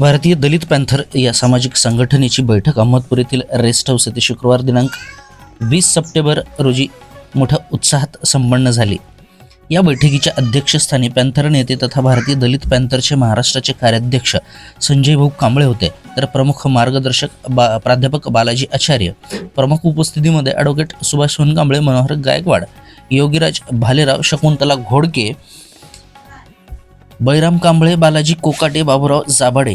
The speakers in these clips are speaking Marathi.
भारतीय दलित पॅन्थर या सामाजिक संघटनेची बैठक अहमदपूर येथील रेस्ट हाऊस येथे शुक्रवार दिनांक वीस सप्टेंबर रोजी मोठ्या उत्साहात संपन्न झाली. या बैठकीच्या अध्यक्षस्थानी पॅन्थर नेते तथा भारतीय दलित पॅन्थरचे महाराष्ट्राचे कार्याध्यक्ष संजय भाऊ कांबळे होते. तर प्रमुख मार्गदर्शक बा प्राध्यापक बालाजी आचार्य प्रमुख उपस्थितीमध्ये ॲडव्होकेट सुभाष सोनकांबळे मनोहर गायकवाड योगीराज भालेराव शकुंतला घोडके बैराम कांबळे बालाजी कोकाटे बाबूराव जाबाडे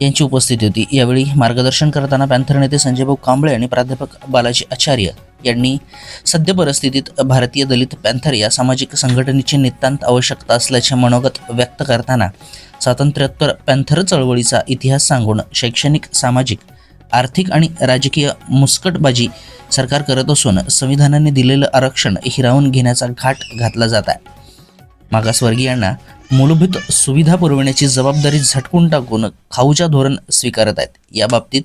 यांची उपस्थिती होती. यावेळी मार्गदर्शन करताना पॅन्थर नेते संजयभाऊ कांबळे आणि प्राध्यापक बालाजी आचार्य यांनी सद्य परिस्थितीत भारतीय दलित पॅन्थर या सामाजिक संघटनेची नितांत आवश्यकता असल्याचे मनोगत व्यक्त करताना स्वातंत्र्योत्तर पॅन्थर चळवळीचा इतिहास सांगून शैक्षणिक सामाजिक आर्थिक आणि राजकीय मुस्कटबाजी सरकार करत असून संविधानाने दिलेलं आरक्षण हिरावून घेण्याचा घाट घातला जात आहे. मागासवर्गीयांना मूलभूत सुविधा पुरविण्याची जबाबदारी झटकून टाकून खाऊच्या धोरण स्वीकारत आहेत. या बाबतीत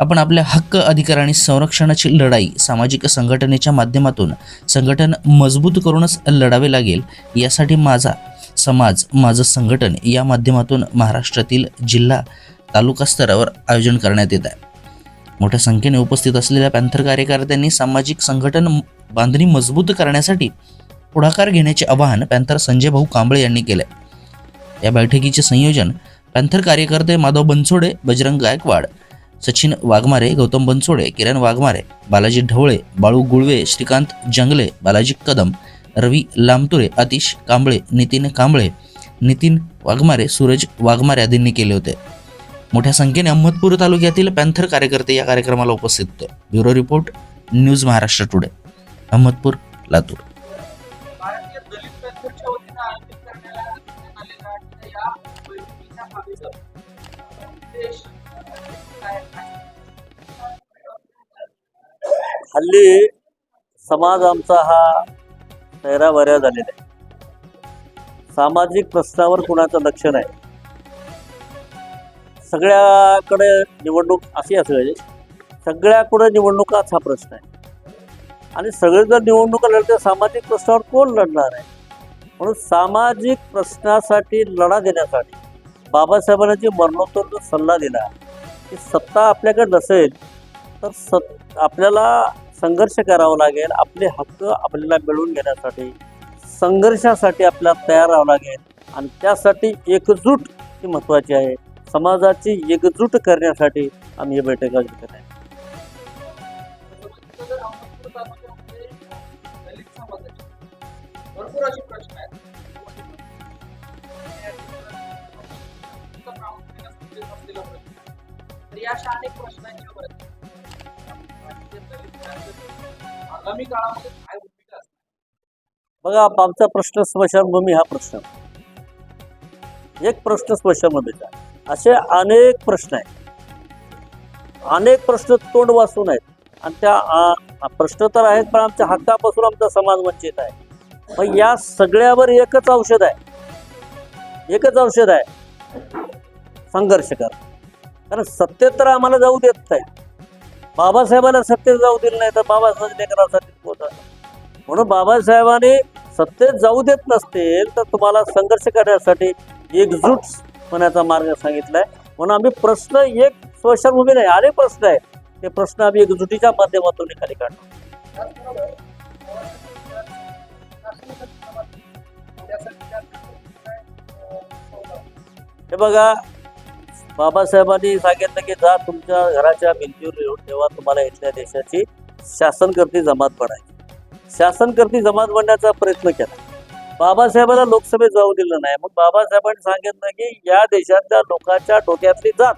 आपण आपल्या हक्क अधिकार आणि संरक्षणाची लढाई सामाजिक संघटनेच्या माध्यमातून संघटन मजबूत करूनच लढावे लागेल यासाठी माझा समाज माझं संघटन या माध्यमातून महाराष्ट्रातील जिल्हा तालुका स्तरावर आयोजन करण्यात येत आहे. मोठ्या संख्येने उपस्थित असलेल्या पॅन्थर कार्यकर्त्यांनी सामाजिक संघटन बांधणी मजबूत करण्यासाठी पुढाकार घेण्याचे आवाहन पॅन्थर संजय भाऊ कांबळे यांनी केले या बैठकीचे संयोजन पॅन्थर कार्यकर्ते माधव बनसोडे बजरंग गायकवाड सचिन वाघमारे गौतम बनसोडे किरण वाघमारे बालाजी ढवळे बाळू गुळवे श्रीकांत जंगले बालाजी कदम रवी लामतुरे आतिश कांबळे नितीन कांबळे नितीन वाघमारे सूरज वाघमारे आदींनी केले होते. मोठ्या संख्येने अहमदपूर तालुक्यातील पॅन्थर कार्यकर्ते या कार्यक्रमाला उपस्थित होते. Bureau report news Maharashtra today. Ahmadpur Latur. Dalit वतीनं आयोजित आलेल्या या बैठकीच्या उद्देश काय हल्ली समाज आमचा हा तैरावऱ्या झालेला आहे. सामाजिक प्रश्नावर कुणाचं लक्ष नाही. सगळ्याकडे निवडणूक अशी असेल सगळ्याकडे निवडणुकाच हा प्रश्न आहे. आणि सगळे जर निवडणुका लढते सामाजिक प्रश्नावर कोण लढणार आहे? म्हणून सामाजिक प्रश्नासाठी लढा देण्यासाठी बाबासाहेबांना जे मरणोत्तर जो सल्ला दिला की सत्ता आपल्याकडे नसेल तर सत आपल्याला संघर्ष करावा लागेल आपले हक्क आपल्याला मिळवून घेण्यासाठी संघर्षासाठी आपल्याला तयार राहावं लागेल. आणि त्यासाठी एकजूट ही महत्त्वाची आहे. समाजाची एकजूट करण्यासाठी आम्ही ही बैठक आयोजित करत भरपूर असे प्रश्न आहेत. तर या अशा अनेक प्रश्नांच्या वरती आगामी काळामध्ये काय भूमिका असणार? बघा आमचा प्रश्न स्मशानभूमी हा प्रश्न. एक प्रश्न स्मशानभूमीचा असे अनेक प्रश्न आहेत. अनेक प्रश्न तोंड वाचून आहेत. आणि त्या प्रश्न तर आहेत पण आमच्या हक्कापासून आमचा समाज वंचित आहे. मग या सगळ्यावर एकच औषध आहे. एकच औषध आहे. संघर्ष कर कारण सत्तेत तर आम्हाला जाऊ देत नाही. बाबासाहेबांना सत्तेत जाऊ दिलं नाही तर बाबासाहेब लेकरासाठी पोहोचा म्हणून बाबासाहेबांनी सत्तेत जाऊ देत नसतील तर तुम्हाला संघर्ष करण्यासाठी एकजूट होण्याचा मार्ग सांगितलाय. म्हणून आम्ही प्रश्न एक स्मशानभूमी नाही अनेक प्रश्न आहेत. ते प्रश्न आम्ही एकजुटीच्या माध्यमातून निकाली काढतो. हे बघा बाबासाहेबांनी सांगितलं की जा तुमच्या घराच्या भिंतीवर येऊन तेव्हा तुम्हाला इथल्या देशाची शासनकर्ती जमात बनायची. शासनकर्ती जमात बनण्याचा प्रयत्न केला. बाबासाहेबांना लोकसभेत जाऊ दिलं नाही. मग बाबासाहेबांनी सांगितलं की या देशातल्या लोकांच्या डोक्यातली जात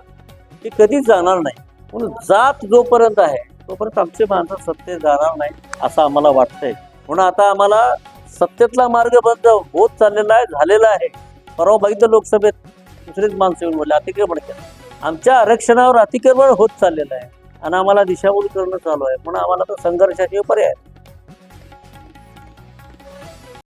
ती कधीच जाणार नाही. म्हणून जात जोपर्यंत आहे तोपर्यंत आमचे माणसं सत्तेत जाणार नाही असं आम्हाला वाटतंय. म्हणून आता आम्हाला सत्तेतला मार्ग बंद होत चाललेला आहे झालेला आहे. परवा बघितलं लोकसभेत दुसरेच माणसं येऊन बोलले अतिक्रमण केलं. आमच्या आरक्षणावर अतिक्रमण होत चाललेलं आहे. आणि आम्हाला दिशाभूल करणं चालू आहे. म्हणून आम्हाला तर संघर्षाचे पर्याय आहे